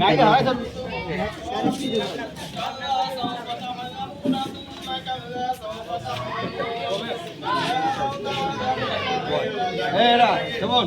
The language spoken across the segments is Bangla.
গাড়ি হয় সব এরা কেমন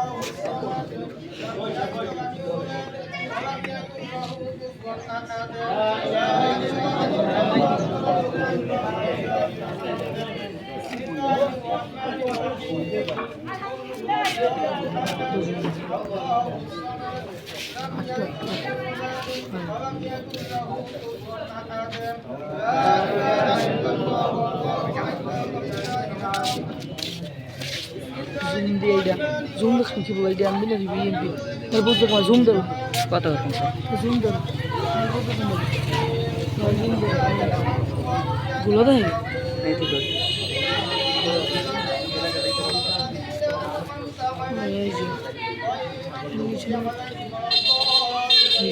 জুম দিয়ে এইটা জুম দেখুন কি বলে এইটা আমি না বিএমপি এর বুঝতে জুম ধরো। কত? জুম ধরো। গুলো দেয় এই তো করি। এই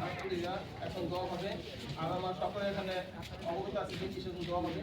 আলহামদুলিল্লাহ এখন দোয়া হবে আর আমার সকলে এখানে অবগত আছে যে কিসের জন্য দোয়া হবে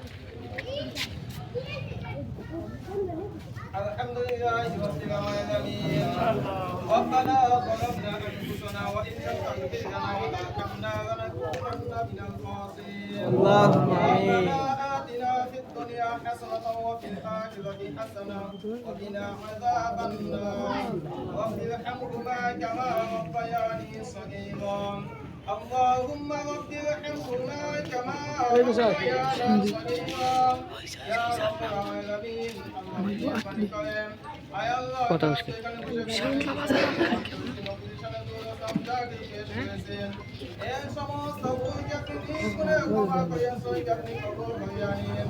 الحمد لله رب العالمين. ربنا ظلمنا انفسنا وان لم تغفر لنا وترحمنا لنكونن من الخاسرين اللهم في الدنيا حسنه وفي الاخره حسنه وقنا عذاب النار رب ارحمهما كما ربياني صغيرا اللهم رب ارحمهما كما ربيانا صغيرا يا رب العالمين কত মুশকিল সমস্ত ভুলকে আপনি করে ক্ষমা করিয়া সই আপনি কবুল করিয়া নিন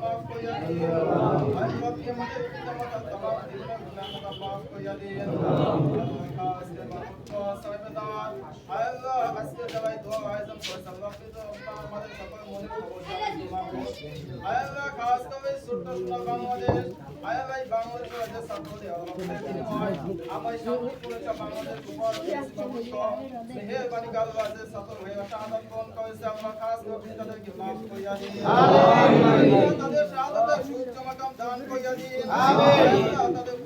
माफ को या दे हर वक्त के मुझे तमाम तमाम दिल में गुनाह का माफ को या दे अल्लाह का इस्तेमाल মনে হয়ে তাদের শাহাদাতের সুউচ্চ মাকাম দান করিয়া দিন তাদের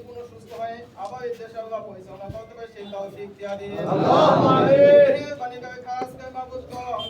দিয়া সুস্থ হয়ে আবার পরিচালনা করতে পারে সেই তৌফিক দিয়া দিন মেহেরবানি করে খাস করে মাহবুব তো আয়াল্লাহ এই যে মুসলিম মানুষ আল্লাহ সর্বদিন আমার সাথে মাহবুব মেহেরবানি করে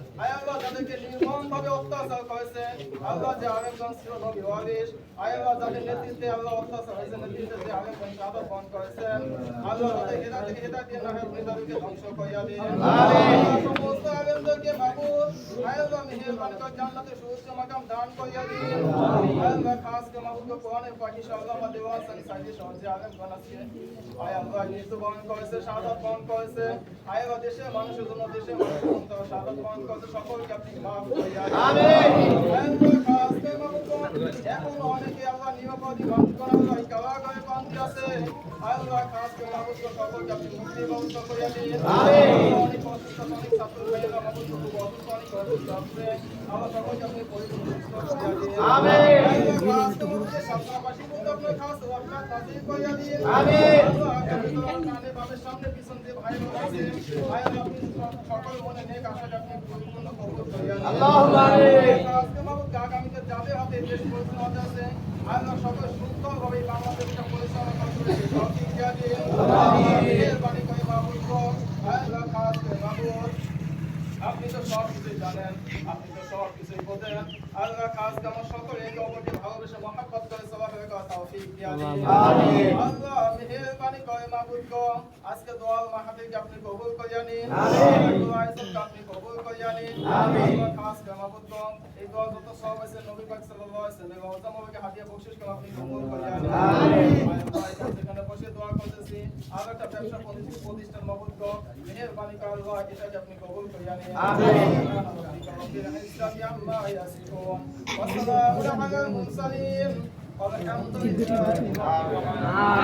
আলমগণ আয়াল্লাহ তাদেরকে নির্মমভাবে অত্যাচার করেছে আল্লাহ যে আলেমগণ ছিল নবী ওয়ারিস আয়াল্লাহ যাদের নেতৃত্বে আল্লাহ অত্যাচার হয়েছে নেতৃত্বে যে আলেমগণ শাহাদাত বরণ করেছেন আল্লাহ তাদের হেদায়েত থেকে হেদায়েত দিয়ে না আপনি তাদেরকে ধ্বংস করিয়া দিন। সমস্ত আলেমদেরকে মাহবুব আয়াল্লাহ মেহেরবানি করে জান্নাতে সুউচ্চ মাকাম দান করিয়া দিন। আয়াল্লাহ খাস করে মাহবুব কোরআনের পাখি সাল্লাহ আমাদের দেওয়ান সানি সাইদি সহ যে আলেমগণ আছে আয়াল্লাহ মৃত্যু বরণ করেছে শাহাদাত বরণ করেছে। আয়াল্লাহ দেশের মানুষের জন্য দেশের মানুষের জন্য তারা শাহাদাত করেছে সকলকে আপনি মাফ করিয়া আমিন। খাস করে মাহবুব এখন অনেকে আল্লাহ নিরাপদী বান্ধ করা এই কারাগারে বান্ধি আছে। আল্লাহ খাস করে মাহবুব সকলকে আপনি মুক্তি ব্যবস্থা করিয়া দিন। অনেক অসুস্থ অনেক ছাত্র ভাইয়েরা মাহবুব খুব অসুস্থ অনেক অসুস্থ আছে। আল্লাহ সকলকে আপনি পরিপূর্ণ সুস্থ করিয়া দিন। আমিন। খাস করে খাস আমিন আল্লাহ দিয়ে ভাই আছে ভাই আপনি সকল সুন্দরভাবে এই বাংলাদেশটা পরিচালনা করে আপনি তো সব কিছুই জানেন, আপনি তো সব কিছুই বোঝেন। আল্লাহ খাস কেমন সকলে একে অপরকে ভালোবেসে মহাব্বত করে সবার হয়ে কথা তৌফিক দিয়া দিন আমিন আল্লাহ মেহেরবানি করে মাহবুব গো আজকে দোয়া মাহাতিকে আপনি কবুল করিয়া নিন আমিন দোয়া ইসবকে আপনি কবুল করিয়া নিন আমিন আল্লাহ খাস করে মাহবুব গো এই দোয়া যত সব আছে নবী পাক সাল্লাল্লাহু আলাইহি ওয়াসাল্লাম ওজাম হবে হাদিয়া বকশিশ করে আপনি কবুল করিয়া নিন আমিন এখানে বসে দোয়া করতেছি আর একটা ব্যবসা প্রতিষ্ঠান প্রতিষ্ঠান মাহবুব গো মেহেরবানি করে আল্লাহ এটাকে আপনি কবুল করিয়া নিন آمين رب العزة عما يصفون وسلام على المرسلين টিপবে টিপবে